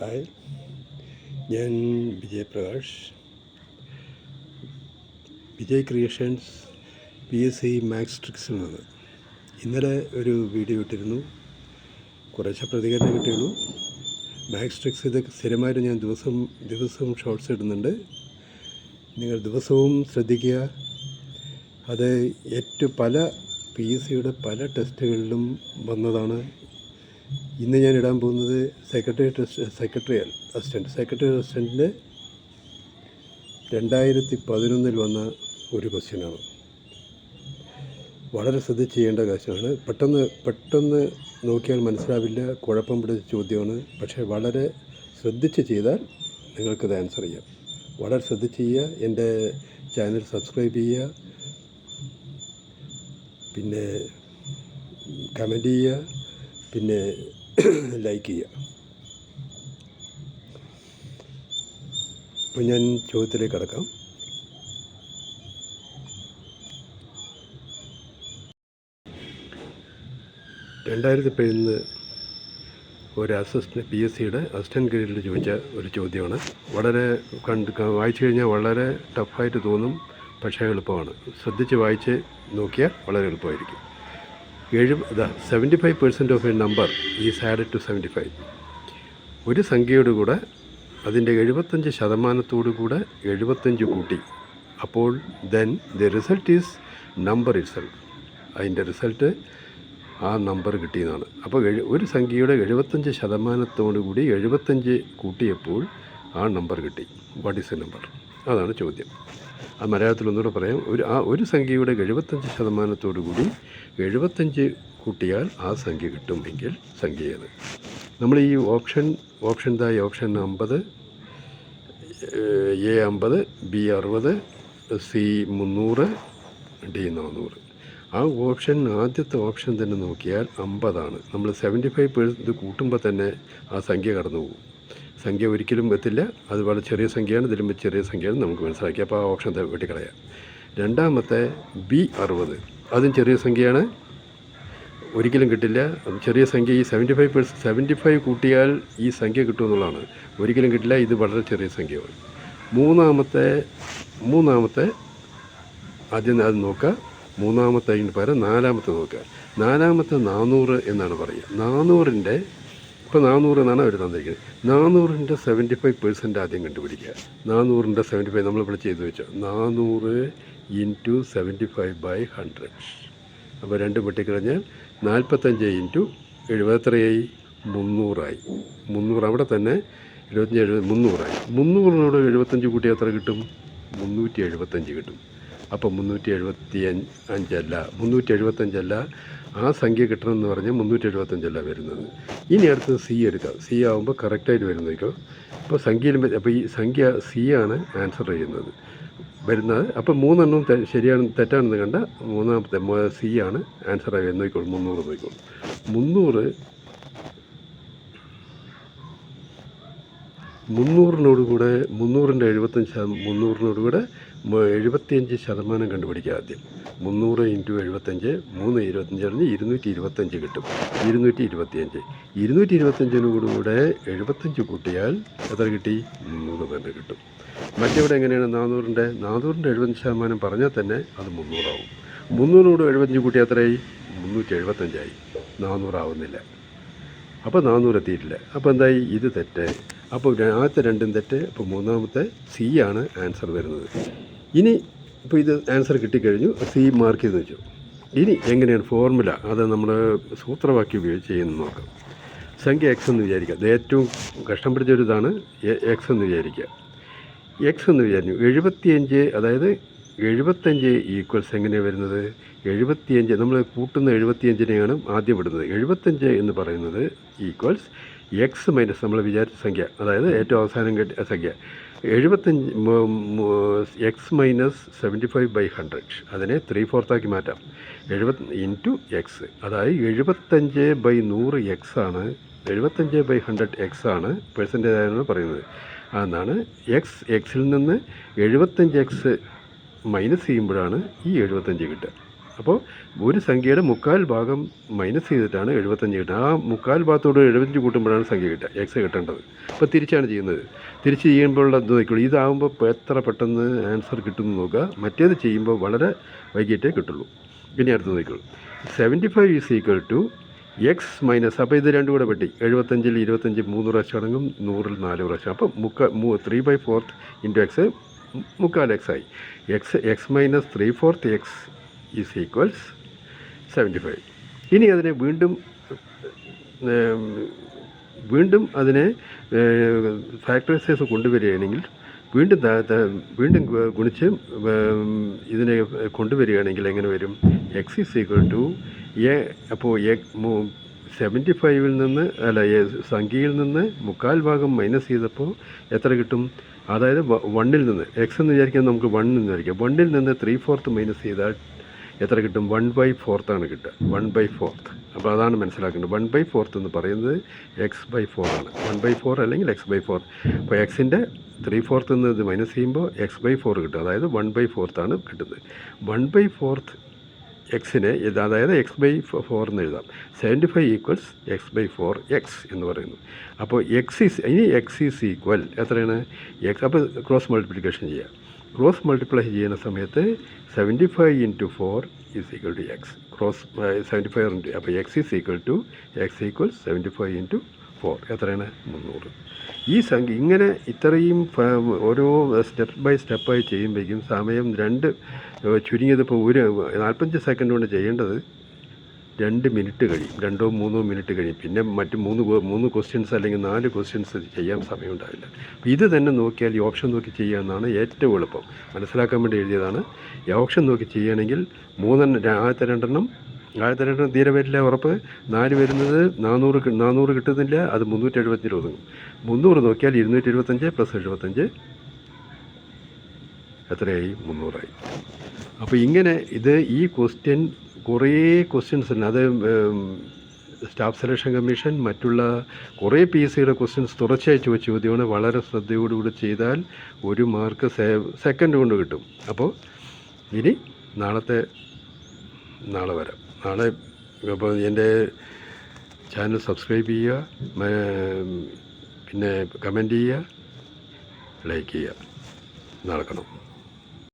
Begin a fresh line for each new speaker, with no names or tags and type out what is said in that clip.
Hi ഞാൻ Vijayaprakash Vijay creations P S C max ട്രിക്സിൽ നിന്ന് ഇന്നലെ ഒരു വീഡിയോ ഇട്ടിരുന്നു. കുറേശ്ശെ പ്രതികരണം കിട്ടിയുള്ളൂ. മാക്സ് ട്രിക്സ് ഇത് സ്ഥിരമായിട്ട് ഞാൻ ദിവസം ദിവസവും ഷോർട്സ് ഇടുന്നുണ്ട്. നിങ്ങൾ ദിവസവും ശ്രദ്ധിക്കുക. അത് ഏറ്റവും പല പി എസ് സിയുടെ പല ടെസ്റ്റുകളിലും വന്നതാണ് ഇന്ന് ഞാൻ ഇടാൻ പോകുന്നത് സെക്രട്ടറി സെക്രട്ടറി അസിസ്റ്റന്റ് സെക്രട്ടറി അസിസ്റ്റന്റിന്റെ രണ്ടായിരത്തി പതിനൊന്നിൽ വന്ന ഒരു ക്വസ്റ്റ്യനാണ് വളരെ ശ്രദ്ധിച്ച് ചെയ്യേണ്ട കാര്യമാണ്. പെട്ടെന്ന് പെട്ടെന്ന് നോക്കിയാൽ മനസ്സിലാവില്ല കുഴപ്പം പിടിച്ച ചോദ്യമാണ്. പക്ഷേ വളരെ ശ്രദ്ധിച്ച് ചെയ്താൽ നിങ്ങൾക്കത് ആൻസർ ചെയ്യാം. വളരെ ശ്രദ്ധിച്ച് ചെയ്യുക എന്റെ ചാനൽ സബ്സ്ക്രൈബ് ചെയ്യുക പിന്നെ കമന്റ് ചെയ്യുക പിന്നെ ലൈക്ക് ചെയ്യുക അപ്പോൾ ഞാൻ ചോദ്യത്തിലേക്ക് കടക്കാം. രണ്ടായിരത്തി പതിനൊന്ന് ഒരു അസിസ്റ്റന്റ് പി എസ് സിയുടെ അസിസ്റ്റന്റ് ഗ്രേഡിൽ ചോദിച്ച ഒരു ചോദ്യമാണ്. വളരെ കണ്ട് വായിച്ചു കഴിഞ്ഞാൽ വളരെ ടഫായിട്ട് തോന്നും പക്ഷേ എളുപ്പമാണ്. ശ്രദ്ധിച്ച് വായിച്ച് നോക്കിയാൽ വളരെ എളുപ്പമായിരിക്കും. ഇതാ seventy five percent of a number is added to seventy five ഒരു സംഖ്യയോട് കൂടെ അതിന്റെ എഴുപത്തഞ്ച് ശതമാനത്തോടു കൂടെ എഴുപത്തഞ്ച് കൂട്ടി. അപ്പോൾ then the result is number itself അതിന്റെ റിസൾട്ട് ആ നമ്പർ കിട്ടിയതാണ് അപ്പോൾ ഒരു സംഖ്യയുടെ എഴുപത്തഞ്ച് ശതമാനത്തോടു കൂടി എഴുപത്തഞ്ച് കൂട്ടിയപ്പോൾ ആ നമ്പർ കിട്ടി. വാട്ട് ഈസ് എ നമ്പർ അതാണ് ചോദ്യം. ആ മലയാളത്തിൽ ഒന്നുകൂടെ പറയാം. ഒരു ആ ഒരു സംഖ്യയുടെ എഴുപത്തഞ്ച് ശതമാനത്തോടു കൂടി എഴുപത്തഞ്ച് കൂട്ടിയാൽ ആ സംഖ്യ കിട്ടുമെങ്കിൽ സംഖ്യ ഏത് നമ്മൾ ഈ ഓപ്ഷൻ ഓപ്ഷൻ തായി ഓപ്ഷൻ അമ്പത് എ അമ്പത് ബി അറുപത് സി മുന്നൂറ് ഡി നാനൂറ് ആ ഓപ്ഷൻ ആദ്യത്തെ ഓപ്ഷൻ തന്നെ നോക്കിയാൽ അമ്പതാണ്. നമ്മൾ സെവന്റി ഫൈവ് പേഴ്സന്റ് കൂട്ടുമ്പോൾ തന്നെ ആ സംഖ്യ കടന്നു പോകും സംഖ്യ ഒരിക്കലും എത്തില്ല. അത് വളരെ ചെറിയ സംഖ്യയാണ് ഇതിലും ചെറിയ സംഖ്യയാണ് നമുക്ക് മനസ്സിലാക്കി. അപ്പോൾ ആ ഓപ്ഷൻ വെട്ടിക്കളയാം. രണ്ടാമത്തെ ബി അറുപത്. അതും ചെറിയ സംഖ്യയാണ്. ഒരിക്കലും കിട്ടില്ല. ചെറിയ സംഖ്യ ഈ സെവന്റി ഫൈവ് പേഴ്സ് സെവന്റി ഫൈവ് കൂട്ടിയാൽ ഈ സംഖ്യ കിട്ടുമെന്നുള്ളതാണ് ഒരിക്കലും കിട്ടില്ല. ഇത് വളരെ ചെറിയ സംഖ്യയാണ്. മൂന്നാമത്തെ മൂന്നാമത്തെ ആദ്യം അത് നോക്കുക. മൂന്നാമത്തെ അതിന് പകരം നാലാമത്തെ നോക്കുക. നാലാമത്തെ നാനൂറ് എന്നാണ് പറയുക. നാനൂറിന്റെ ഇപ്പോൾ നാനൂറ് എന്നാണ് അവർ തന്നിരിക്കുന്നത്. നാനൂറിന്റെ സെവന്റി ഫൈവ് പെർസെന്റ് ആദ്യം കണ്ടുപിടിക്കുക. നാനൂറിന്റെ സെവന്റി ഫൈവ് നമ്മളിവിടെ ചെയ്തു വെച്ചോ. നാനൂറ് into seventy five by hundred അപ്പോൾ രണ്ട് വെട്ടിക്കഴിഞ്ഞാൽ നാൽപ്പത്തഞ്ച് ഇന്റു എഴുപത്തിയായി മുന്നൂറായി. മുന്നൂറ് അവിടെ തന്നെ എഴുപത്തഞ്ച് എഴുപത് മുന്നൂറായി. മുന്നൂറിനോട് എഴുപത്തഞ്ച് കൂട്ടി എത്ര കിട്ടും? മുന്നൂറ്റി എഴുപത്തഞ്ച് കിട്ടും. അപ്പോൾ മുന്നൂറ്റി എഴുപത്തി അഞ്ച് അഞ്ചല്ല മുന്നൂറ്റി എഴുപത്തഞ്ചല്ല ആ സംഖ്യ കിട്ടണമെന്ന് പറഞ്ഞാൽ മുന്നൂറ്റി എഴുപത്തഞ്ചല്ല വരുന്നത്. ഇനി അടുത്തത് സി എടുക്കാം. സി ആകുമ്പോൾ കറക്റ്റായിട്ട് വരുന്നേക്കോ അപ്പോൾ സംഖ്യയിലും അപ്പോൾ ഈ സംഖ്യ സി ആണ് ആൻസർ ചെയ്യുന്നത്. വരുന്നത്. അപ്പോൾ മൂന്നെണ്ണം ശരിയാണെന്ന് ശരിയാണ് തെറ്റാണെന്ന് കണ്ട മൂന്നാമത്തെ സി ആണ് ആൻസർ ആയി നോക്കിക്കോളൂ മുന്നൂറ് പോയിക്കോളും മുന്നൂറ് മുന്നൂറിനോട് കൂടെ മുന്നൂറിന്റെ എഴുപത്തഞ്ച് മുന്നൂറിനോട് കൂടെ എഴുപത്തിയഞ്ച് ശതമാനം കണ്ടുപിടിക്കുക ആദ്യം. മുന്നൂറ് ഇന്റു എഴുപത്തഞ്ച് മൂന്ന് ഇരുപത്തഞ്ച് പറഞ്ഞ് ഇരുന്നൂറ്റി ഇരുപത്തഞ്ച് കിട്ടും. ഇരുന്നൂറ്റി ഇരുപത്തിയഞ്ച് ഇരുന്നൂറ്റി ഇരുപത്തഞ്ചിനോട് കൂടെ എഴുപത്തഞ്ച് കൂട്ടിയാൽ എത്ര കിട്ടി? മുന്നൂറ് തന്നെ കിട്ടും. മറ്റെവിടെ എങ്ങനെയാണ് നാനൂറിന്റെ? നാനൂറിന്റെ എഴുപത്തഞ്ച് ശതമാനം പറഞ്ഞാൽ തന്നെ അത് മുന്നൂറാവും. മുന്നൂറിനോട് എഴുപത്തഞ്ച് കൂട്ടിയാൽ എത്രയായി? മുന്നൂറ്റി എഴുപത്തഞ്ചായി നാനൂറാവുന്നില്ല. അപ്പോൾ നാനൂറ് എത്തിയിട്ടില്ല അപ്പോൾ എന്തായി? ഇത് തെറ്റ്. അപ്പോൾ ആദ്യത്തെ രണ്ടും തെറ്റ്. അപ്പോൾ മൂന്നാമത്തെ സി ആണ് ആൻസർ വരുന്നത്. ഇനി ഇപ്പോൾ ഇത് ആൻസർ കിട്ടിക്കഴിഞ്ഞു സി മാർക്ക് ചെയ്ത് വെച്ചു. ഇനി എങ്ങനെയാണ് ഫോർമുല അത് നമ്മൾ സൂത്രവാക്യം ഉപയോഗിച്ച് ചെയ്യുന്ന നോക്കാം. സംഖ്യ എക്സ് എന്ന് വിചാരിക്കുക. അത് ഏറ്റവും കഷ്ടം പിടിച്ച ഒരു ഇതാണ് എക്സ് എന്ന് വിചാരിക്കുക. എക്സ് എന്ന് വിചാരിച്ചു. എഴുപത്തിയഞ്ച് അതായത് എഴുപത്തഞ്ച് ഈക്വൽസ് എങ്ങനെയാണ് വരുന്നത്? എഴുപത്തിയഞ്ച് നമ്മൾ കൂട്ടുന്ന എഴുപത്തിയഞ്ചിനെയാണ് ആദ്യം വിടുന്നത്. എഴുപത്തഞ്ച് എന്ന് പറയുന്നത് ഈക്വൽസ് എക്സ് മൈനസ് നമ്മൾ വിചാരിച്ച സംഖ്യ അതായത് ഏറ്റവും അവസാനം കിട്ടിയ സംഖ്യ. എഴുപത്തഞ്ച് x minus seventy five by hundred അതിനെ ത്രീ ഫോർത്താക്കി മാറ്റാം. എഴുപത് ഇന്റു എക്സ് അതായത് എഴുപത്തഞ്ച് ബൈ നൂറ് എക്സ് ആണ്. എഴുപത്തഞ്ച് ബൈ ഹൺഡ്രഡ് എക്സ് ആണ് പെർസെന്റേജ് ആണ് പറയുന്നത് അതെന്നാണ് എക്സ് എക്സിൽ നിന്ന് എഴുപത്തഞ്ച് എക്സ് മൈനസ് ചെയ്യുമ്പോഴാണ് ഈ എഴുപത്തഞ്ച് കിട്ടുക. അപ്പോൾ ഒരു സംഖ്യയുടെ മുക്കാൽ ഭാഗം മൈനസ് ചെയ്തിട്ടാണ് എഴുപത്തഞ്ച് കിട്ടുക. ആ മുക്കാൽ ഭാഗത്തോട് എഴുപത്തഞ്ച് കൂട്ടുമ്പോഴാണ് സംഖ്യ കിട്ടുക. എക്സ് കിട്ടേണ്ടത്. അപ്പോൾ തിരിച്ചാണ് ചെയ്യുന്നത്. തിരിച്ച് ചെയ്യുമ്പോഴുള്ള ഇത് നോക്കിയുള്ളൂ ഇതാകുമ്പോൾ എത്ര പെട്ടെന്ന് ആൻസർ കിട്ടുമെന്ന് നോക്കുക. മറ്റേത് ചെയ്യുമ്പോൾ വളരെ വൈകിട്ടേ കിട്ടുള്ളൂ. ഇനി അടുത്ത് നോക്കിയുള്ളൂ seventy five is equal to x minus അപ്പോൾ ഇത് രണ്ടും കൂടെ വെട്ടി എഴുപത്തഞ്ചിൽ ഇരുപത്തഞ്ച് മൂന്ന് പ്രാവശ്യം അടങ്ങും. നൂറിൽ നാല് പ്രാവശ്യം. അപ്പോൾ മുക്ക മൂ three by fourth into x മുക്കാൽ എക്സ് ആയി. X x minus three fourth x is equals seventy five ഇനി അതിനെ വീണ്ടും വീണ്ടും അതിനെ ഫാക്ടറൈസേഴ്സ് കൊണ്ടുവരികയാണെങ്കിൽ വീണ്ടും വീണ്ടും ഗുണിച്ച് ഇതിനെ കൊണ്ടുവരികയാണെങ്കിൽ എങ്ങനെ വരും? X is equal to a അപ്പോൾ എ സെവന്റി ഫൈവിൽ നിന്ന് അല്ല സംഖ്യയിൽ നിന്ന് മുക്കാൽ ഭാഗം മൈനസ് ചെയ്തപ്പോൾ എത്ര കിട്ടും? അതായത് വണ്ണിൽ നിന്ന്. എക്സ് എന്ന് വിചാരിക്കാൻ നമുക്ക് വണ്ണിൽ നിന്ന് വിചാരിക്കാം വണ്ണിൽ നിന്ന് ത്രീ ഫോർത്ത് മൈനസ് ചെയ്താൽ എത്ര കിട്ടും? വൺ ബൈ ഫോർത്താണ് കിട്ടുക. വൺ ബൈ ഫോർത്ത് അപ്പോൾ അതാണ് മനസ്സിലാക്കേണ്ടത്. വൺ ബൈ ഫോർത്ത് എന്ന് പറയുന്നത് എക്സ് ബൈ ഫോർ ആണ്. വൺ ബൈ ഫോർ അല്ലെങ്കിൽ എക്സ് ബൈ ഫോർ അപ്പോൾ എക്സിന്റെ ത്രീ ഫോർത്ത് എന്ന് ഇത് മൈനസ് ചെയ്യുമ്പോൾ എക്സ് ബൈ ഫോർ കിട്ടും അതായത് വൺ ബൈ ഫോർത്താണ് കിട്ടുന്നത്. വൺ ബൈ ഫോർത്ത് എക്സിനെ ഇത് അതായത് എക്സ് ബൈ ഫോർ എന്ന് എഴുതാം. Seventy five equals x by four x എന്ന് പറയുന്നു. അപ്പോൾ എക്സ് ഈസ് ഇനി എക്സ് ഈസ് ഈക്വൽ എത്രയാണ്? എക്സ് അപ്പോൾ ക്രോസ് മൾട്ടിപ്ലിക്കേഷൻ ചെയ്യാം ക്രോസ് മൾട്ടിപ്ലൈ ചെയ്യുന്ന സമയത്ത് seventy five into four is equal to x cross seventy five into അപ്പോൾ x is equal to x equal seventy five into four എത്രയാണ്? മുന്നൂറ്. ഈ സംഖ്യ ഇങ്ങനെ ഇത്രയും ഓരോ സ്റ്റെപ്പ് ബൈ സ്റ്റെപ്പായി ചെയ്യുമ്പോഴേക്കും സമയം രണ്ട് ചുരുങ്ങിയത് ഇപ്പോൾ ഒരു നാൽപ്പത്തഞ്ച് സെക്കൻഡ് കൊണ്ട് ചെയ്യേണ്ടത് രണ്ട് മിനിറ്റ് കഴിയും. രണ്ടോ മൂന്നോ മിനിറ്റ് കഴിയും. പിന്നെ മറ്റ് മൂന്ന് മൂന്ന് ക്വസ്റ്റ്യൻസ് അല്ലെങ്കിൽ നാല് ക്വസ്റ്റ്യൻസ് ചെയ്യാൻ സമയം ഉണ്ടാവില്ല അപ്പോൾ ഇത് തന്നെ നോക്കിയാൽ ഈ ഓപ്ഷൻ നോക്കി ചെയ്യാമെന്നാണ് ഏറ്റവും എളുപ്പം. മനസ്സിലാക്കാൻ വേണ്ടി എഴുതിയതാണ്. ഈ ഓപ്ഷൻ നോക്കി ചെയ്യുകയാണെങ്കിൽ മൂന്നെണ്ണം ആദ്യത്തെ രണ്ടെണ്ണം ആദ്യത്തെ രണ്ടെണ്ണം തീരെ വരില്ല ഉറപ്പ്. നാല് വരുന്നത് നാനൂറ് നാനൂറ് കിട്ടുന്നില്ല അത് മുന്നൂറ്റി എഴുപത്തി ഒതുങ്ങും. മുന്നൂറ് നോക്കിയാൽ ഇരുന്നൂറ്റി എഴുപത്തഞ്ച് പ്ലസ് എഴുപത്തഞ്ച് എത്രയായി? മുന്നൂറായി. അപ്പോൾ ഇങ്ങനെ ഇത് ഈ ക്വസ്റ്റ്യൻ കുറേ ക്വസ്റ്റ്യൻസ് ഉണ്ട്. അത് സ്റ്റാഫ് സെലക്ഷൻ കമ്മീഷൻ മറ്റുള്ള കുറേ പി എസ് സിയുടെ ക്വസ്റ്റ്യൻസ് തുടർച്ചയായി ചോദിച്ച. ചോദ്യമാണ് വളരെ ശ്രദ്ധയോടുകൂടി ചെയ്താൽ ഒരു മാർക്ക് സെക്കൻഡ് കൊണ്ട് കിട്ടും. അപ്പോൾ ഇനി നാളത്തെ നാളെ വരാം. നാളെ അപ്പോൾ എന്റെ ചാനൽ സബ്സ്ക്രൈബ് ചെയ്യുക പിന്നെ കമന്റ് ചെയ്യുക ലൈക്ക് ചെയ്യുക. നടക്കണം